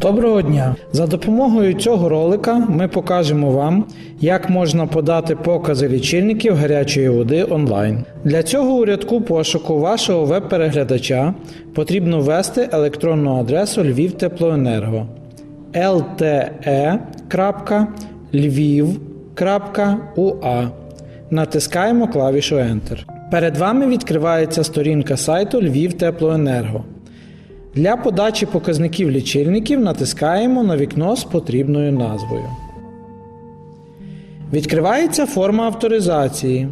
Доброго дня! За допомогою цього ролика ми покажемо вам, як можна подати покази лічильників гарячої води онлайн. Для цього у рядку пошуку вашого веб-переглядача потрібно ввести електронну адресу Львів Теплоенерго lte.lviv.ua. Натискаємо клавішу Enter. Перед вами відкривається сторінка сайту Львів Теплоенерго. Для подачі показників лічильників натискаємо на вікно з потрібною назвою. Відкривається форма авторизації.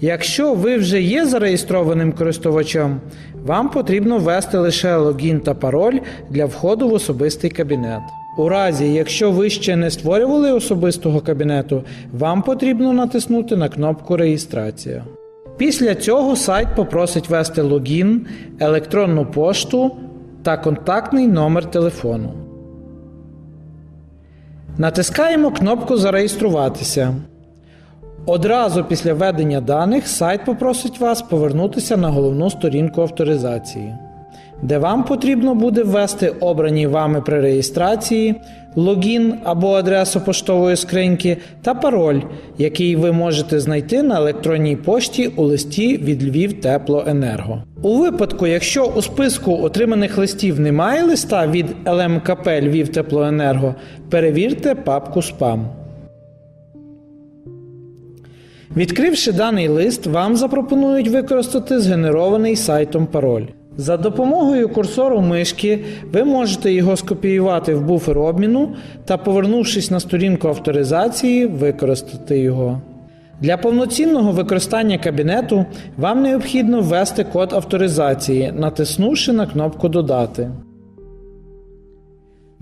Якщо ви вже є зареєстрованим користувачем, вам потрібно ввести лише логін та пароль для входу в особистий кабінет. У разі, якщо ви ще не створювали особистого кабінету, вам потрібно натиснути на кнопку Реєстрація. Після цього сайт попросить ввести логін, електронну пошту та контактний номер телефону. Натискаємо кнопку Зареєструватися. Одразу після введення даних сайт попросить вас повернутися на головну сторінку авторизації, де вам потрібно буде ввести обрані вами при реєстрації, логін або адресу поштової скриньки та пароль, який ви можете знайти на електронній пошті у листі від Львів Теплоенерго. У випадку, якщо у списку отриманих листів немає листа від ЛМКП Львів Теплоенерго, перевірте папку спам. Відкривши даний лист, вам запропонують використати згенерований сайтом пароль. За допомогою курсору мишки ви можете його скопіювати в буфер обміну та, повернувшись на сторінку авторизації, використати його. Для повноцінного використання кабінету вам необхідно ввести код авторизації, натиснувши на кнопку Додати.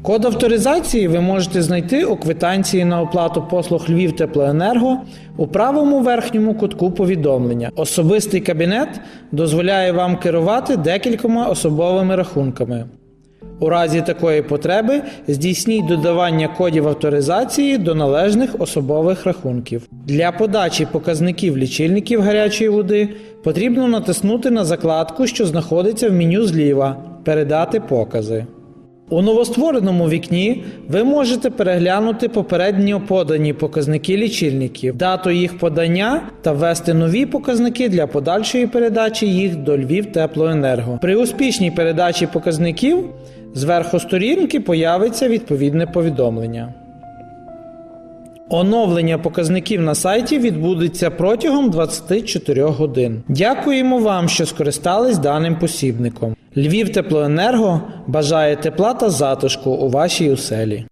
Код авторизації ви можете знайти у квитанції на оплату послуг Львів Теплоенерго у правому верхньому кутку повідомлення. Особистий кабінет дозволяє вам керувати декількома особовими рахунками. У разі такої потреби здійсніть додавання кодів авторизації до належних особових рахунків. Для подачі показників лічильників гарячої води потрібно натиснути на закладку, що знаходиться в меню зліва Передати покази. У новоствореному вікні ви можете переглянути попередньо подані показники лічильників, дату їх подання та ввести нові показники для подальшої передачі їх до Львів Теплоенерго. При успішній передачі показників зверху сторінки появиться відповідне повідомлення. Оновлення показників на сайті відбудеться протягом 24 годин. Дякуємо вам, що скористались даним посібником. Львів Теплоенерго бажає тепла та затишку у вашій оселі.